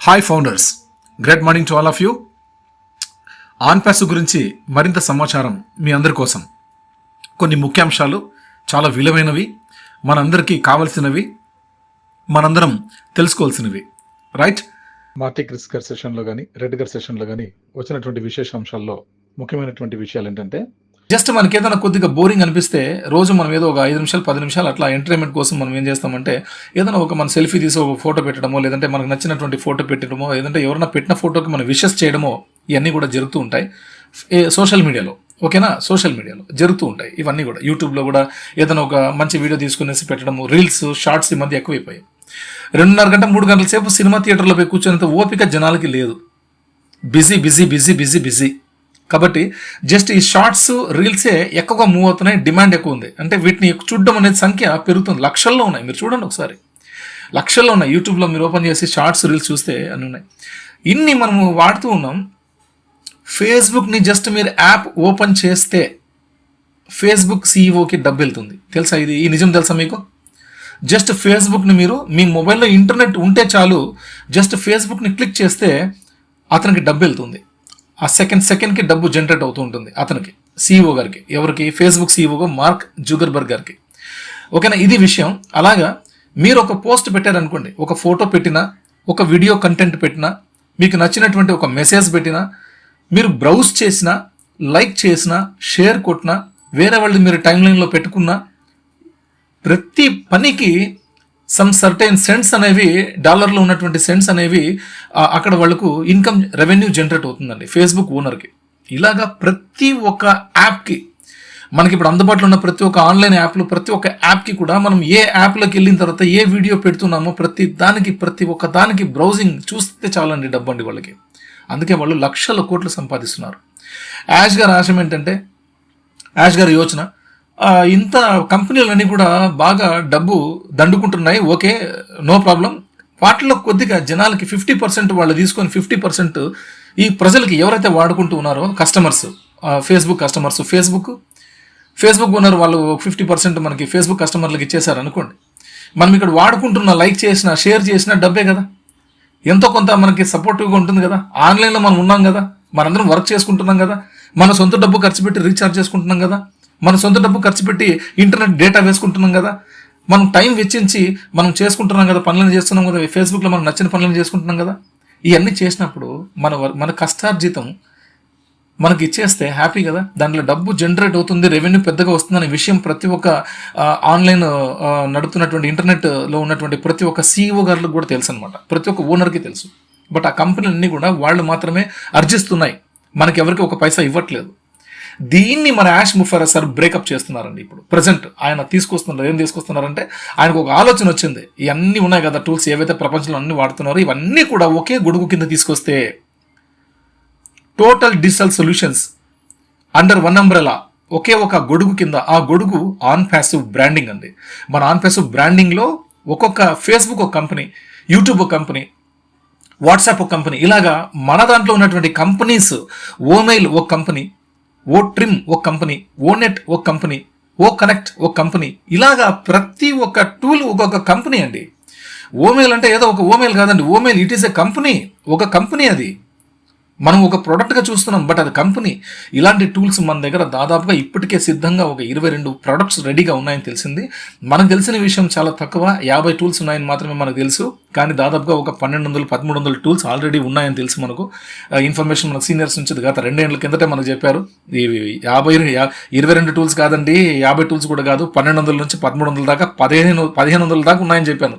Hi founders great morning to all of you on pass గురించి మరింత సమాచారం మీ అందరి కోసం. కొన్ని ముఖ్యాంశాలు చాలా విలువైనవి మనందరికీ కావలసినవి మనందరం తెలుసుకోవాల్సినవి. రైట్ మార్టీ క్రిస్ గారి సెషన్లో కానీ రెడ్ గారి సెషన్లో కానీ వచ్చినటువంటి విశేషాంశాల్లో ముఖ్యమైనటువంటి విషయాలు ఏంటంటే జస్ట్ మనకి ఏదైనా కొద్దిగా బోరింగ్ అనిపిస్తే రోజు మనం ఏదో ఒక ఐదు నిమిషాలు పది నిమిషాలు అట్లా ఎంటర్టైన్మెంట్ కోసం మనం ఏం చేస్తామంటే ఏదైనా ఒక మన సెల్ఫీ తీసి ఒక ఫోటో పెట్టడమో లేదంటే మనకు నచ్చినటువంటి ఫోటో పెట్టడమో లేదంటే ఎవరైనా పెట్టిన ఫోటోకి మనం విషెస్ చేయడమో ఇవన్నీ కూడా జరుగుతూ ఉంటాయి. ఏ సోషల్ మీడియాలో ఓకేనా? సోషల్ మీడియాలో జరుగుతూ ఉంటాయి ఇవన్నీ కూడా. యూట్యూబ్లో కూడా ఏదైనా ఒక మంచి వీడియో తీసుకునేసి పెట్టడము రీల్స్ షార్ట్స్ ఈ మధ్య ఎక్కువైపోయాయి. రెండున్నర గంట మూడు గంటల సేపు సినిమా థియేటర్లో పోయి కూర్చునేంత ఓపిక జనాలకి లేదు. Busy busy busy busy busy. కాబట్టి జస్ట్ ఈ షార్ట్స్ రీల్సే ఎక్కువగా మూవ్ అవుతున్నాయి డిమాండ్ ఎక్కువ ఉంది. అంటే వీటిని చూడడం అనేది సంఖ్య పెరుగుతుంది. లక్షల్లో ఉన్నాయి. మీరు చూడండి ఒకసారి. లక్షల్లో ఉన్నాయి. యూట్యూబ్లో మీరు ఓపెన్ చేసి షార్ట్స్ రీల్స్ చూస్తే అని ఉన్నాయి. ఇన్ని మనము వాడుతూ ఉన్నాం. ఫేస్బుక్ని జస్ట్ మీరు యాప్ ఓపెన్ చేస్తే ఫేస్బుక్ సీఈఓకి డబ్బు వెళ్తుంది. తెలుసా ఇది? ఈ నిజం తెలుసా మీకు? జస్ట్ ఫేస్బుక్ని మీరు మీ మొబైల్లో ఇంటర్నెట్ ఉంటే చాలు జస్ట్ ఫేస్బుక్ని క్లిక్ చేస్తే అతనికి డబ్బు వెళ్తుంది. ఆ సెకండ్ సెకండ్కి డబ్బు జనరేట్ అవుతూ ఉంటుంది అతనికి సీఈఓ గారికి. ఎవరికి? ఫేస్బుక్ సీఈఓగా మార్క్ జుగర్బర్గ్ గారికి. ఓకేనా? ఇది విషయం. అలాగా మీరు ఒక పోస్ట్ పెట్టారనుకోండి ఒక ఫోటో పెట్టినా ఒక వీడియో కంటెంట్ పెట్టినా మీకు నచ్చినటువంటి ఒక మెసేజ్ పెట్టినా మీరు బ్రౌజ్ చేసినా లైక్ చేసినా షేర్ కొట్టినా వేరే వాళ్ళు మీరు టైం లైన్లో పెట్టుకున్నా ప్రతి పనికి సమ్ సర్టైన్ సెంట్స్ అనేవి డాలర్లో ఉన్నటువంటి సెంట్స్ అనేవి అక్కడ వాళ్ళకు ఇన్కమ్ రెవెన్యూ జనరేట్ అవుతుందండి ఫేస్బుక్ ఓనర్కి ఇలాగా ప్రతి ఒక్క యాప్కి మనకి ఇప్పుడు అందుబాటులో ఉన్న ప్రతి ఒక్క ఆన్లైన్ యాప్లు ప్రతి ఒక్క యాప్కి కూడా మనం ఏ యాప్లోకి వెళ్ళిన తర్వాత ఏ వీడియో పెడుతున్నామో ప్రతి దానికి ప్రతి ఒక్క దానికి బ్రౌజింగ్ చూస్తే చాలండి డబ్బు అండి వాళ్ళకి. అందుకే వాళ్ళు లక్షల కోట్లు సంపాదిస్తున్నారు. యాష్ గారి ఆశయం ఏంటంటే యాష్ గారి యోచన ఇంత కంపెనీలన్నీ కూడా బాగా డబ్బు దండుకుంటున్నాయి. Okay no problem. వాటిలో కొద్దిగా జనాలకి ఫిఫ్టీ పర్సెంట్ వాళ్ళు తీసుకొని ఫిఫ్టీ పర్సెంట్ ఈ ప్రజలకి ఎవరైతే వాడుకుంటూ ఉన్నారో customers Facebook customers Facebook Facebook owner వాళ్ళు ఫిఫ్టీ పర్సెంట్ మనకి ఫేస్బుక్ కస్టమర్లకు ఇచ్చేసారు అనుకోండి. మనం ఇక్కడ వాడుకుంటున్న లైక్ చేసిన షేర్ చేసిన డబ్బే కదా. ఎంతో కొంత మనకి సపోర్టివ్గా ఉంటుంది కదా. ఆన్లైన్లో మనం ఉన్నాం కదా. మనందరం వర్క్ చేసుకుంటున్నాం కదా. మన సొంత డబ్బు ఖర్చు పెట్టి రీఛార్జ్ చేసుకుంటున్నాం కదా. మన సొంత డబ్బు ఖర్చు పెట్టి ఇంటర్నెట్ డేటా వేసుకుంటున్నాం కదా. మనం టైం వెచ్చించి మనం చేసుకుంటున్నాం కదా పనులను చేస్తున్నాం కదా. ఫేస్బుక్లో మనం నచ్చిన పనులను చేసుకుంటున్నాం కదా. ఇవన్నీ చేసినప్పుడు మన మన కష్టార్జితం మనకి ఇచ్చేస్తే హ్యాపీ కదా. దాంట్లో డబ్బు జనరేట్ అవుతుంది రెవెన్యూ పెద్దగా వస్తుందనే విషయం ప్రతి ఒక్క ఆన్లైన్ ఆ, నడుపుతున్నటువంటి ఇంటర్నెట్లో ఉన్నటువంటి ప్రతి ఒక్క సీఈఓ గారికి కూడా తెలుసు అనమాట ప్రతి ఒక్క ఓనర్కి తెలుసు. బట్ ఆ కంపెనీలన్నీ కూడా వాళ్ళు మాత్రమే అర్జిస్తున్నాయి. మనకి ఎవరికి ఒక పైసా ఇవ్వట్లేదు. దీన్ని మన యాష్ ముఫర్ సార్ బ్రేకప్ చేస్తున్నారండి ఇప్పుడు. ప్రజెంట్ ఆయన తీసుకొస్తున్నారు ఏం తీసుకొస్తున్నారంటే ఆయనకు ఒక ఆలోచన వచ్చింది. ఇవన్నీ ఉన్నాయి కదా టూల్స్ ఏవైతే ప్రపంచంలో అన్ని వాడుతున్నారో ఇవన్నీ కూడా ఒకే గొడుగు కింద తీసుకొస్తే total digital solutions under one umbrella ఒకే ఒక గొడుగు కింద ఆ గొడుగు ఆన్ ప్యాసివ్ బ్రాండింగ్ అండి. మన ఆన్ ప్యాసివ్ బ్రాండింగ్లో ఒక్కొక్క ఫేస్బుక్ ఒక కంపెనీ యూట్యూబ్ ఒక కంపెనీ వాట్సాప్ ఒక కంపెనీ ఇలాగా మన దాంట్లో ఉన్నటువంటి కంపెనీస్ ఓమెయిల్ ఒక కంపెనీ ఓ ట్రిమ్ ఒక కంపెనీ ఓ నెట్ ఒక కంపెనీ ఓ కనెక్ట్ ఒక కంపెనీ ఇలాగా ప్రతి ఒక్క టూల్ ఒక్కొక్క కంపెనీ అండి. ఓమెయిల్ అంటే ఏదో ఒక ఓమెయిల్ కాదండి. Omail it is a company ఒక కంపెనీ అది. మనం ఒక ప్రోడక్ట్గా చూస్తున్నాం బట్ అది కంపెనీ. ఇలాంటి టూల్స్ మన దగ్గర దాదాపుగా ఇప్పటికే సిద్ధంగా ఒక ఇరవై రెండు ప్రొడక్ట్స్ రెడీగా ఉన్నాయని తెలిసింది. మనకు తెలిసిన విషయం చాలా తక్కువ. యాభై టూల్స్ ఉన్నాయని మాత్రమే మనకు తెలుసు. కానీ దాదాపుగా ఒక పన్నెండు వందలు పదమూడు వందల టూల్స్ ఆల్రెడీ ఉన్నాయని తెలుసు మనకు. ఇన్ఫర్మేషన్ మనకు సీనియర్స్ నుంచి గత రెండేళ్ళ కిందటే మనకు చెప్పారు. ఇవి యాభై ఇరవై రెండు టూల్స్ కాదండి యాభై టూల్స్ కూడా కాదు పన్నెండు వందల నుంచి పదమూడు వందల దాకా పదిహేను పదిహేను వందల దాకా ఉన్నాయని చెప్పాను.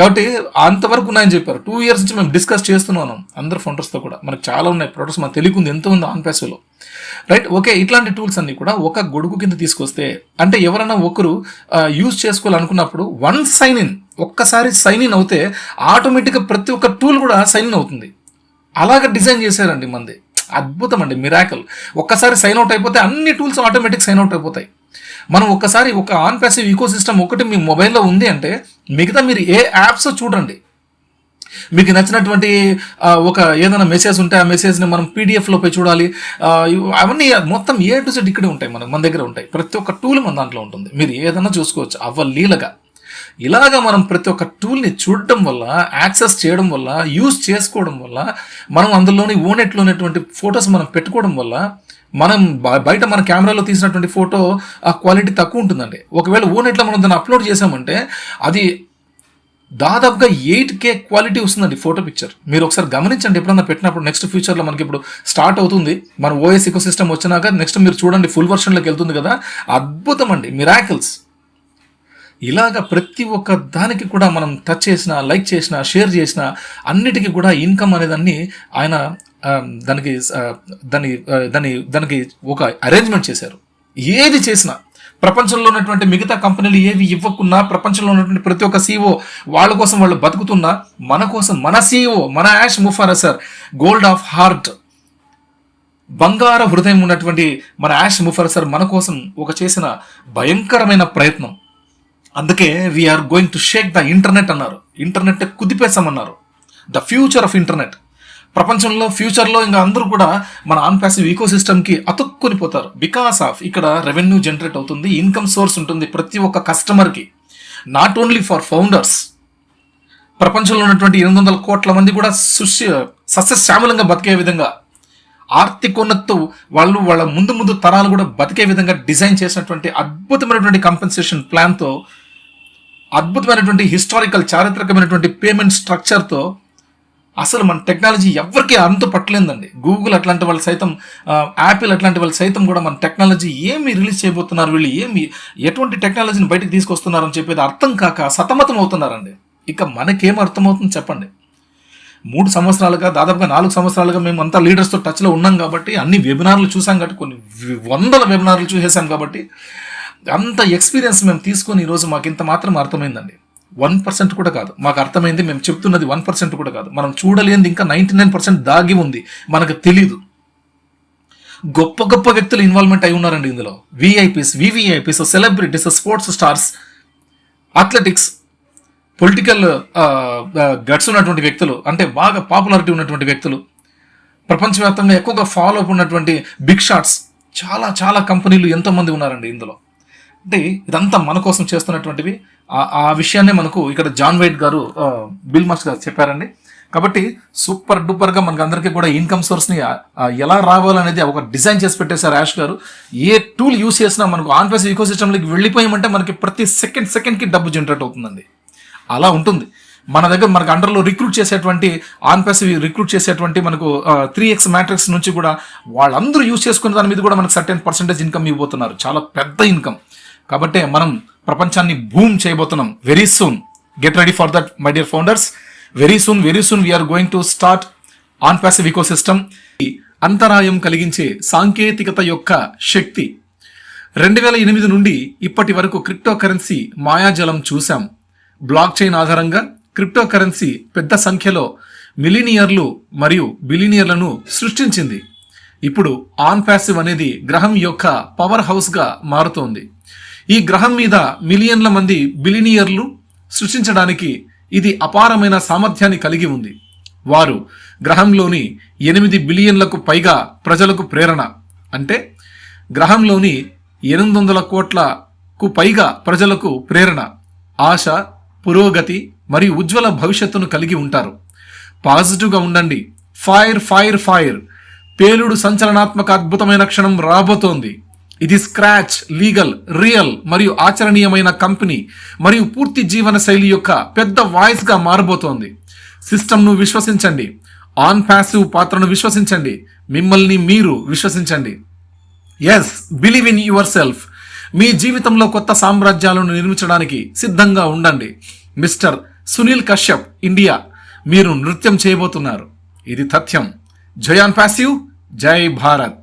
కాబట్టి అంతవరకు ఉన్నాయని చెప్పారు. టూ ఇయర్స్ నుంచి మేము డిస్కస్ చేస్తున్నాను. అందరు ఫౌండర్స్తో కూడా. మనకు చాలా ఉన్నాయి. ప్రొడక్ట్స్ మనకు తెలియకుంది ఎంత ఉంది ఆన్ ప్యాసివ్లో రైట్ ఓకే ఇట్లాంటి టూల్స్ అన్ని కూడా ఒక గొడుగు కింద తీసుకొస్తే అంటే ఎవరైనా ఒకరు యూజ్ చేసుకోవాలనుకున్నప్పుడు వన్ సైన్ ఇన్ ఒక్కసారి సైన్ ఇన్ అవుతే ఆటోమేటిక్గా ప్రతి ఒక్క టూల్ కూడా సైన్ ఇన్ అవుతుంది. అలాగ డిజైన్ చేశారండి మంది. అద్భుతం అండి మిరాకల్. ఒక్కసారి సైన్ అవుట్ అయిపోతే అన్ని టూల్స్ ఆటోమేటిక్ సైన్ అవుట్ అయిపోతాయి. మనం ఒక్కసారి ఒక ఆన్ ప్యాసివ్ ఈకో సిస్టమ్ ఒకటి మీ మొబైల్లో ఉంది అంటే మిగతా మీరు ఏ యాప్స్ చూడండి. మీకు నచ్చినటువంటి ఒక ఏదైనా మెసేజ్ ఉంటే ఆ మెసేజ్ని మనం పీడిఎఫ్లో పోయి చూడాలి. అవన్నీ మొత్తం ఏ టు జెడ్ ఇక్కడే ఉంటాయి మనం మన దగ్గర ఉంటాయి. ప్రతి ఒక్క టూల్ మన దాంట్లో ఉంటుంది. మీరు ఏదైనా చూసుకోవచ్చు అవ్వలీలగా ఇలాగా మనం ప్రతి ఒక్క టూల్ని చూడటం వల్ల యాక్సెస్ చేయడం వల్ల యూజ్ చేసుకోవడం వల్ల మనం అందులోని ఓనెట్లో ఉన్నటువంటి ఫొటోస్ మనం పెట్టుకోవడం వల్ల మనం బ- బయట మన కెమెరాలో తీసినటువంటి ఫోటో ఆ క్వాలిటీ తక్కువ ఉంటుందండి. ఒకవేళ ఓనెట్లో మనం దాన్ని అప్లోడ్ చేసామంటే అది దాదాపుగా ఎయిట్ కే క్వాలిటీ వస్తుందండి ఫోటో పిక్చర్ మీరు ఒకసారి గమనించండి ఎప్పుడన్నా పెట్టినప్పుడు నెక్స్ట్ ఫ్యూచర్లో మనకి ఇప్పుడు స్టార్ట్ అవుతుంది. మన ఓఎస్ ఇకో సిస్టమ్ వచ్చినాక నెక్స్ట్ మీరు చూడండి ఫుల్ వర్షన్లోకి వెళ్తుంది కదా. అద్భుతం అండి మిరాకిల్స్ ఇలాగ ప్రతి ఒక్క దానికి కూడా మనం టచ్ చేసిన లైక్ చేసిన షేర్ చేసిన అన్నిటికీ కూడా ఇన్కమ్ అనేదాన్ని ఆయన దానికి దాని దాని దానికి ఒక అరేంజ్మెంట్ చేశారు. ఏది చేసినా ప్రపంచంలో ఉన్నటువంటి మిగతా కంపెనీలు ఏవి ఇవ్వకున్నా ప్రపంచంలో ఉన్నటువంటి ప్రతి ఒక్క సీఓ వాళ్ళ కోసం వాళ్ళు బతుకుతున్నా మన కోసం మన సీఓ మన Ash Mufareh sir gold of heart బంగార హృదయం ఉన్నటువంటి మన యాష్ ముఫారా సార్ మన కోసం ఒక చేసిన భయంకరమైన ప్రయత్నం. అందుకే we're going to shake the internet అన్నారు. ఇంటర్నెట్ కుదిపేశామన్నారు. ద ఫ్యూచర్ ఆఫ్ ఇంటర్నెట్ ప్రపంచంలో ఫ్యూచర్లో ఇంకా అందరూ కూడా మన ఆన్ ప్యాసివ్ ఈకో సిస్టమ్కి అతుక్కుని పోతారు బికాస్ ఆఫ్ ఇక్కడ రెవెన్యూ జనరేట్ అవుతుంది ఇన్కమ్ సోర్స్ ఉంటుంది ప్రతి ఒక్క కస్టమర్కి నాట్ ఓన్లీ ఫర్ ఫౌండర్స్ ప్రపంచంలో ఉన్నటువంటి ఎనిమిది వందల కోట్ల మంది కూడా సుశ సస్యశ్యామలంగా బతికే విధంగా. ఆర్థికోన్నత్తు వాళ్ళు వాళ్ళ ముందు ముందు తరాలు కూడా బతికే విధంగా డిజైన్ చేసినటువంటి అద్భుతమైనటువంటి కంపెన్సేషన్ ప్లాన్తో అద్భుతమైనటువంటి హిస్టారికల్ చారిత్రకమైనటువంటి పేమెంట్ స్ట్రక్చర్తో అసలు మన టెక్నాలజీ ఎవరికి అంతు పట్టలేదండి. గూగుల్ అట్లాంటి వాళ్ళు సైతం యాపిల్ అట్లాంటి వాళ్ళు సైతం కూడా మన టెక్నాలజీ ఏమి రిలీజ్ చేయబోతున్నారు వీళ్ళు ఏమి ఎటువంటి టెక్నాలజీని బయటకు తీసుకొస్తున్నారని చెప్పేది అర్థం కాక సతమతం అవుతున్నారండి. ఇక మనకేం అర్థమవుతుంది చెప్పండి. మూడు సంవత్సరాలుగా దాదాపుగా నాలుగు సంవత్సరాలుగా మేము అంతా లీడర్స్తో టచ్లో ఉన్నాం కాబట్టి అన్ని వెబినార్లు చూసాం కాబట్టి కొన్ని వందల వెబినార్లు చూసేసాం కాబట్టి అంత ఎక్స్పీరియన్స్ మేము తీసుకొని ఈరోజు మాకు ఇంత మాత్రం అర్థమైందండి. వన్ పర్సెంట్ కూడా కాదు. మాకు అర్థమైంది మేము చెప్తున్నది వన్ పర్సెంట్ కూడా కాదు. మనం చూడలేనిది ఇంకా నైంటీ నైన్ పర్సెంట్ దాగి ఉంది. మనకు తెలీదు. గొప్ప గొప్ప వ్యక్తులు ఇన్వాల్వ్మెంట్ అయి ఉన్నారండి ఇందులో. VIPs VVIPs celebrities sports stars athletics political guts ఉన్నటువంటి వ్యక్తులు అంటే బాగా పాపులారిటీ ఉన్నటువంటి వ్యక్తులు ప్రపంచవ్యాప్తంగా ఎక్కువగా ఫాలో అప్ ఉన్నటువంటి బిగ్ షాట్స్ చాలా చాలా కంపెనీలు ఎంతోమంది ఉన్నారండి ఇందులో. అంటే ఇదంతా మన కోసం చేస్తున్నటువంటివి. ఆ- విషయాన్ని విషయాన్నే మనకు ఇక్కడ జాన్ వైట్ గారు బిల్ మాస్టర్ గారు చెప్పారండి. కాబట్టి సూపర్ డూపర్గా మనకు అందరికీ కూడా ఇన్కమ్ సోర్స్ని ఎలా రావాలనేది ఒక డిజైన్ చేసి పెట్టేశారు యాష్ గారు. ఏ టూల్ యూస్ చేసినా మనకు ఆన్ ఈకో సిస్టమ్లోకి వెళ్ళిపోయామంటే మనకి ప్రతి సెకండ్ సెకండ్కి డబ్బు జనరేట్ అవుతుందండి. అలా ఉంటుంది. మన దగ్గర మనకు అండర్లో రిక్రూట్ చేసేటువంటి ఆన్ ప్యాసివ్ రిక్రూట్ చేసేటువంటి మనకు త్రీ ఎక్స్ మ్యాట్రిక్స్ నుంచి కూడా వాళ్ళందరూ యూజ్ చేసుకునే దాని మీద కూడా మనకు సర్టెన్ పర్సెంటేజ్ ఇన్కమ్ ఇవ్వబోతున్నారు. చాలా పెద్ద ఇన్కమ్. కాబట్టి మనం ప్రపంచాన్ని భూమ్ చేయబోతున్నాం. Very soon get ready for that my dear founders very soon very soon we're going to start on passive eco system అంతరాయం కలిగించే సాంకేతికత యొక్క శక్తి. రెండు వేల ఎనిమిది నుండి ఇప్పటి వరకు క్రిప్టో కరెన్సీ మాయాజలం చూశాం. బ్లాక్ చైన్ ఆధారంగా క్రిప్టో కరెన్సీ పెద్ద సంఖ్యలో మిలీనియర్లు మరియు బిలీనియర్లను సృష్టించింది. ఇప్పుడు ఆన్ ప్యాసివ్ అనేది గ్రహం యొక్క పవర్ హౌస్గా మారుతోంది. ఈ గ్రహం మీద మిలియన్ల మంది బిలినియర్లు సృష్టించడానికి ఇది అపారమైన సామర్థ్యాన్ని కలిగి ఉంది. వారు గ్రహంలోని ఎనిమిది బిలియన్లకు పైగా ప్రజలకు ప్రేరణ. అంటే గ్రహంలోని ఎనిమిది వందల కోట్లకు పైగా ప్రజలకు ప్రేరణ ఆశ పురోగతి మరియు ఉజ్వల భవిష్యత్తును కలిగి ఉంటారు. పాజిటివ్గా ఉండండి. Fire fire fire. పేలుడు సంచలనాత్మక అద్భుతమైన క్షణం రాబోతోంది. ఇది స్క్రాచ్ లీగల్ రియల్ మరియు ఆచరణీయమైన కంపెనీ మరియు పూర్తి జీవన శైలి యొక్క పెద్ద వాయిస్గా మారబోతోంది. సిస్టమ్ను విశ్వసించండి. ఆన్ ప్యాసివ్ పాత్రను విశ్వసించండి. మిమ్మల్ని మీరు విశ్వసించండి. Yes believe in yourself మీ జీవితంలో కొత్త సామ్రాజ్యాలను నిర్మించడానికి సిద్ధంగా ఉండండి. మిస్టర్ సునీల్ కశ్యప్ ఇండియా మీరు నృత్యం చేయబోతున్నారు. ఇది తథ్యం. జయాన్ ప్యాసివ్ జై భారత్